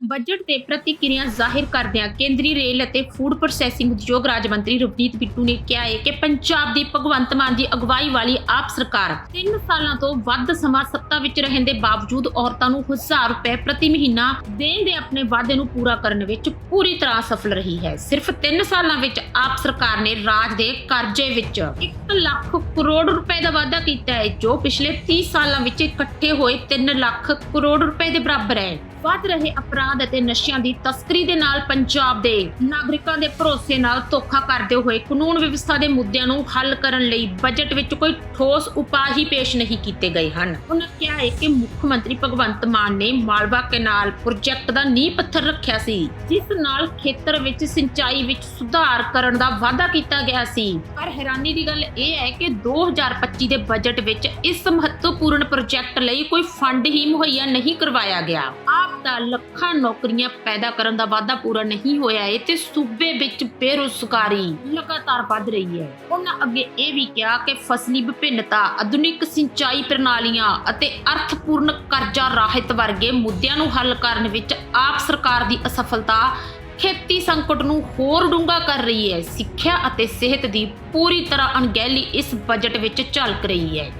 Budget ਤੇ ਪ੍ਰਤੀਕਿਰਿਆ ਜ਼ਾਹਿਰ ਕਰਦਿਆਂ ਕੇਂਦਰੀ ਰੇਲ ਅਤੇ ਫੂਡ ਪ੍ਰੋਸੈਸਿੰਗ ਉਦਯੋਗ ਰਾਜ ਮੰਤਰੀ ਰਵਨੀਤ ਬਿੱਟੂ ਨੇ ਕਿਹਾ ਹੈ ਕਿ ਪੰਜਾਬ ਦੀ ਭਗਵੰਤ ਮਾਨ ਦੀ ਅਗਵਾਈ ਵਾਲੀ ਆਪ ਸਰਕਾਰ 3 ਸਾਲਾਂ ਤੋਂ ਵੱਧ ਸਮਾਂ ਸੱਤਾ ਵਿੱਚ ਰਹਿਣ ਦੇ ਬਾਵਜੂਦ ਔਰਤਾਂ ਨੂੰ 1000 ਰੁਪਏ ਪ੍ਰਤੀ ਮਹੀਨਾ ਦੇਣ ਦੇ ਆਪਣੇ ਵਾਅਦੇ ਨੂੰ ਪੂਰਾ ਕਰਨ ਵਿੱਚ ਪੂਰੀ ਤਰ੍ਹਾਂ ਸਫਲ ਰਹੀ ਹੈ। ਸਿਰਫ 3 ਸਾਲਾਂ ਵਿੱਚ ਆਪ ਸਰਕਾਰ ਨੇ ਰਾਜ ਦੇ ਕਰਜ਼ੇ ਵਿੱਚ 1 ਲੱਖ ਕਰੋੜ ਰੁਪਏ ਦਾ ਵਾਅਦਾ ਕੀਤਾ ਹੈ, ਜੋ ਪਿਛਲੇ 30 ਸਾਲਾਂ ਵਿੱਚ ਇਕੱਠੇ ਹੋਏ 3 ਲੱਖ ਕਰੋੜ ਰੁਪਏ ਦੇ ਬਰਾਬਰ ਹੈ। ਵੱਧ ਰਹੇ ਅਪਰਾਧ ਅਤੇ ਨਸ਼ਿਆਂ ਦੀ ਤਸਕਰੀ ਦੇ ਨਾਲ ਪੰਜਾਬ ਦੇ ਨਾਗਰਿਕਾਂ ਦੇ ਭਰੋਸੇ ਨਾਲ ਧੋਖਾ ਕਰਦੇ ਹੋਏ ਕਾਨੂੰਨ ਵਿਵਸਥਾ ਦੇ ਮੁੱਦਿਆਂ ਨੂੰ ਹੱਲ ਕਰਨ ਲਈ ਬਜਟ ਵਿੱਚ ਕੋਈ ਠੋਸ ਉਪਾਅ ਹੀ ਪੇਸ਼ ਨਹੀਂ ਕੀਤੇ ਗਏ ਹਨ। ਉਹਨਾਂ ਕਿਹਾ ਹੈ ਕਿ ਮੁੱਖ ਮੰਤਰੀ ਭਗਵੰਤ ਮਾਨ ਨੇ ਮਾਲਵਾ ਕੈਨਾਲ ਪ੍ਰੋਜੈਕਟ ਦਾ ਨੀਂਹ ਪੱਥਰ ਰੱਖਿਆ ਸੀ, ਜਿਸ ਨਾਲ ਖੇਤਰ ਵਿੱਚ ਸਿੰਚਾਈ ਵਿੱਚ ਸੁਧਾਰ ਕਰਨ ਦਾ ਵਾਅਦਾ ਕੀਤਾ ਗਿਆ ਸੀ। ਪਰ ਹੈਰਾਨੀ ਦੀ ਗੱਲ ਇਹ ਹੈ ਕਿ 2025 ਦੇ ਬਜਟ ਵਿੱਚ ਇਸ ਮਹੱਤਵਪੂਰਨ ਪ੍ਰੋਜੈਕਟ ਲਈ ਕੋਈ ਫੰਡ ਹੀ ਮੁਹੱਈਆ ਨਹੀਂ ਕਰਵਾਇਆ ਗਿਆ। ਆਪ ਦਾ ਲੱਖਾਂ ਨੌਕਰੀਆਂ ਪੈਦਾ ਕਰਨ ਦਾ ਵਾਅਦਾ ਪੂਰਾ ਨਹੀਂ ਹੋਇਆ ਹੈ ਤੇ ਸੂਬੇ ਵਿੱਚ ਬੇਰੁਜ਼ਗਾਰੀ ਲਗਾਤਾਰ ਵੱਧ ਰਹੀ ਹੈ ਉਹਨਾਂ ਅੱਗੇ ਇਹ ਵੀ ਕਿਹਾ ਕਿ ਫਸਲੀ ਵਿਭਿੰਨਤਾ, ਆਧੁਨਿਕ ਸਿੰਚਾਈ ਪ੍ਰਣਾਲੀਆਂ ਅਤੇ ਅਰਥਪੂਰਨ ਕਰਜ਼ਾ ਰਾਹਤ ਵਰਗੇ ਮੁੱਦਿਆਂ ਨੂੰ ਹੱਲ ਕਰਨ ਵਿੱਚ ਆਪ ਸਰਕਾਰ ਦੀ ਅਸਫਲਤਾ ਖੇਤੀ ਸੰਕਟ ਨੂੰ ਹੋਰ ਡੂੰਘਾ ਕਰ ਰਹੀ ਹੈ ਸਿੱਖਿਆ ਅਤੇ ਸਿਹਤ ਦੀ ਪੂਰੀ ਤਰ੍ਹਾਂ ਅਣਗਹਿਲੀ ਇਸ ਬਜਟ ਵਿੱਚ ਝਲਕ ਰਹੀ ਹੈ